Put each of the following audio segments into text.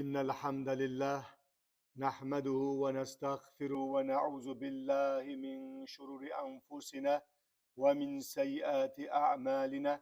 إن الحمد لله نحمده ونستغفره ونعوذ بالله من شرور أنفسنا ومن سيئات أعمالنا.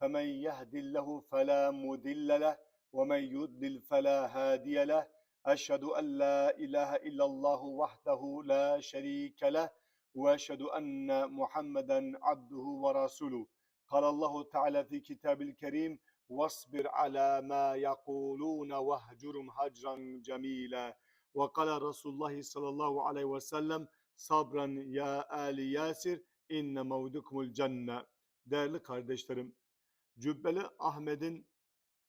فمن يهد الله فلا مضل له ومن يضلل فلا هادي له. أشهد أن لا إله إلا الله وحده لا شريك له وأشهد أن محمدا عبده ورسوله. قال الله تعالى في كتاب الكريم واصبر على ما يقولون واهجرهم هجرا جميلا وقال رسول الله صلى الله عليه وسلم sabran ya Ali Yasir inne mevdukumul cennet. Değerli kardeşlerim, Cübbeli Ahmet'in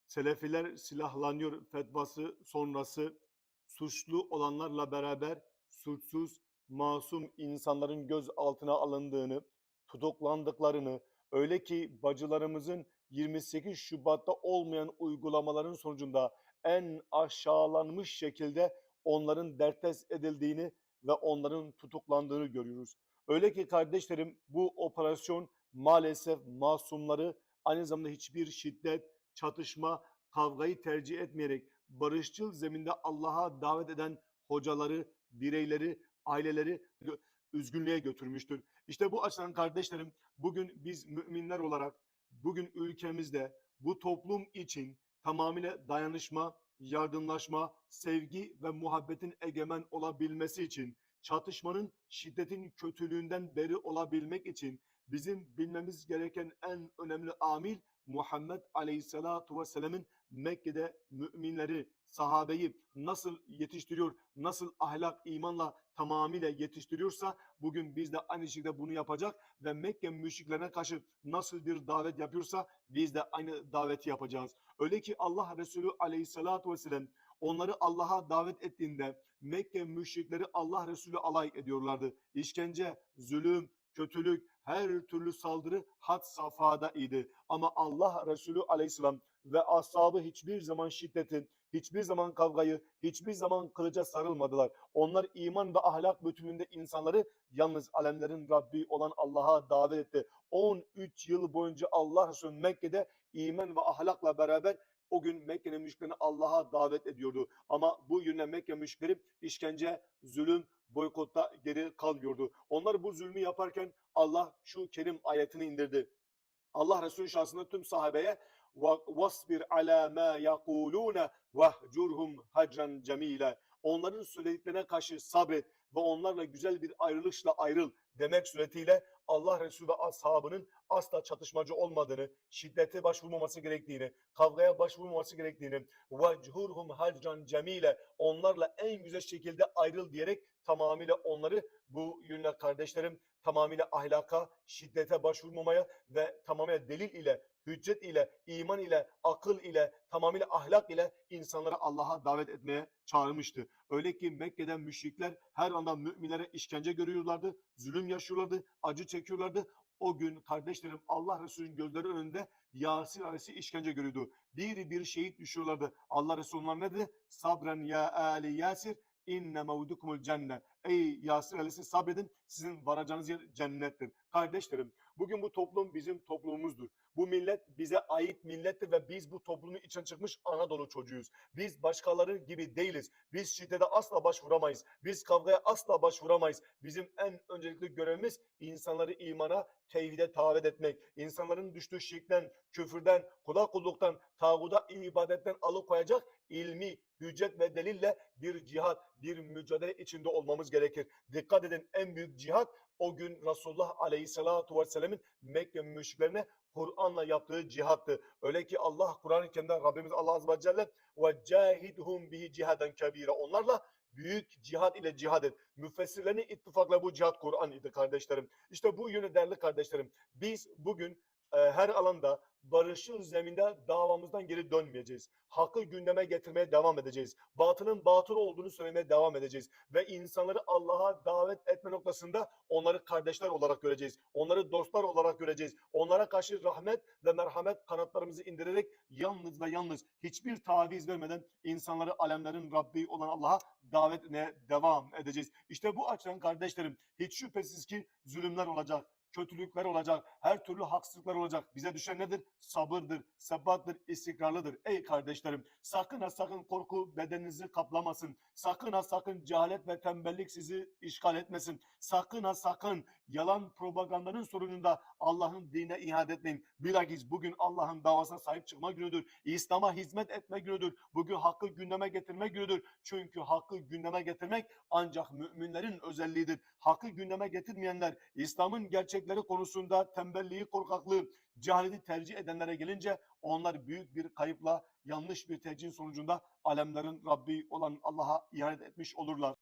Selefiler silahlanıyor fetvası sonrası suçlu olanlarla beraber suçsuz, masum insanların göz altına alındığını, tutuklandıklarını, öyle ki bacılarımızın 28 Şubat'ta olmayan uygulamaların sonucunda en aşağılanmış şekilde onların dertes edildiğini ve onların tutuklandığını görüyoruz. Öyle ki kardeşlerim bu operasyon maalesef masumları aynı zamanda hiçbir şiddet, çatışma, kavgayı tercih etmeyerek barışçıl zeminde Allah'a davet eden hocaları, bireyleri, aileleri üzgünlüğe götürmüştür. İşte bu açıdan kardeşlerim bugün biz müminler olarak bugün ülkemizde bu toplum için tamamıyla dayanışma, yardımlaşma, sevgi ve muhabbetin egemen olabilmesi için, çatışmanın, şiddetin kötülüğünden beri olabilmek için bizim bilmemiz gereken en önemli amil Muhammed Aleyhisselatu Vesselam'ın Mekke'de müminleri, sahabeyi nasıl yetiştiriyor, nasıl ahlak, imanla tamamıyla yetiştiriyorsa bugün biz de aynı şekilde bunu yapacak ve Mekke müşriklerine karşı nasıl bir davet yapıyorsa biz de aynı daveti yapacağız. Öyle ki Allah Resulü Aleyhisselatu Vesselam onları Allah'a davet ettiğinde Mekke müşrikleri Allah Resulü alay ediyorlardı. İşkence, zulüm, kötülük, her türlü saldırı had safhada idi. Ama Allah Resulü aleyhisselam ve ashabı hiçbir zaman şiddetin, hiçbir zaman kavgayı, hiçbir zaman kılıca sarılmadılar. Onlar iman ve ahlak bütününde insanları yalnız alemlerin Rabbi olan Allah'a davet etti. 13 yıl boyunca Allah Resulü Mekke'de iman ve ahlakla beraber o gün Mekke'nin müşriklerini Allah'a davet ediyordu. Ama bu yönde Mekke müşrikleri işkence, zulüm, boykotta geri kalmıyordu. Onlar bu zulmü yaparken Allah şu kerim ayetini indirdi. Allah Resulü şahsında tüm sahabeye vasbir ala ma yakulune vahcurhum hacran cemile. Onların söylediklerine karşı sabret ve onlarla güzel bir ayrılışla ayrıl demek suretiyle Allah Resulü ve ashabının asla çatışmacı olmadığını, şiddete başvurmaması gerektiğini, kavgaya başvurmaması gerektiğini, vechurhum hacran cemile onlarla en güzel şekilde ayrıl diyerek tamamıyla onları bu yönle kardeşlerim tamamıyla ahlaka, şiddete başvurmamaya ve tamamıyla delil ile, hüccet ile, iman ile, akıl ile, tamamıyla ahlak ile insanları Allah'a davet etmeye çağırmıştı. Öyle ki Mekke'den müşrikler her anda müminlere işkence görüyorlardı, zulüm yaşıyorlardı, acı çekiyorlardı. O gün kardeşlerim Allah Resulü'nün gözleri önünde Yasir ailesi işkence görüyordu. Bir bir şehit düşüyorlardı. Allah Resulü onlara ne dedi? Sabren ya Ali Yasir inne mevdukumul cennet. Ey Yasir ailesi sabredin sizin varacağınız yer cennettir. Kardeşlerim bugün bu toplum bizim toplumumuzdur. Bu millet bize ait millettir ve biz bu toplumun içine çıkmış Anadolu çocuğuyuz. Biz başkaları gibi değiliz. Biz şiddete asla başvuramayız. Biz kavgaya asla başvuramayız. Bizim en öncelikli görevimiz insanları imana, tevhide davet etmek. İnsanların düştüğü şirkten, küfürden, kula kulluktan, tağuda ibadetten alıkoyacak ilmi, hüccet ve delille bir cihat, bir mücadele içinde olmamız gerekir. Dikkat edin en büyük cihat o gün Resulullah Aleyhisselatü Vesselam'ın Mekke müşriklerine Kur'an'la yaptığı cihattı. Öyle ki Allah Kur'an-ı Kerim'de Rabbimiz Allah Azze ve Celle ve cahidhum bihi cihaden kebira. Onlarla büyük cihat ile cihad et. Müfessirlerin ittifakla bu cihat Kur'an idi kardeşlerim. İşte bu yönü değerli kardeşlerim. Biz bugün her alanda barışçıl zeminde davamızdan geri dönmeyeceğiz. Hakkı gündeme getirmeye devam edeceğiz. Batının batıl olduğunu söylemeye devam edeceğiz. Ve insanları Allah'a davet etme noktasında onları kardeşler olarak göreceğiz. Onları dostlar olarak göreceğiz. Onlara karşı rahmet ve merhamet kanatlarımızı indirerek yalnız ve yalnız hiçbir taviz vermeden insanları alemlerin Rabbi olan Allah'a davet etmeye devam edeceğiz. İşte bu açıdan kardeşlerim hiç şüphesiz ki zulümler olacak kötülükler olacak, her türlü haksızlıklar olacak. Bize düşen nedir? Sabırdır, sebattır, istikrarlıdır. Ey kardeşlerim, sakın ha sakın korku bedeninizi kaplamasın. Sakın ha sakın cehalet ve tembellik sizi işgal etmesin. Sakın ha sakın yalan propagandanın sorununda Allah'ın dinine ihanet etmeyin. Bilakis bugün Allah'ın davasına sahip çıkma günüdür. İslam'a hizmet etme günüdür. Bugün hakkı gündeme getirme günüdür. Çünkü hakkı gündeme getirmek ancak müminlerin özelliğidir. Hakkı gündeme getirmeyenler, İslam'ın gerçekleri konusunda tembelliği, korkaklığı, cehaleti tercih edenlere gelince onlar büyük bir kayıpla yanlış bir tercihin sonucunda alemlerin Rabbi olan Allah'a ihanet etmiş olurlar.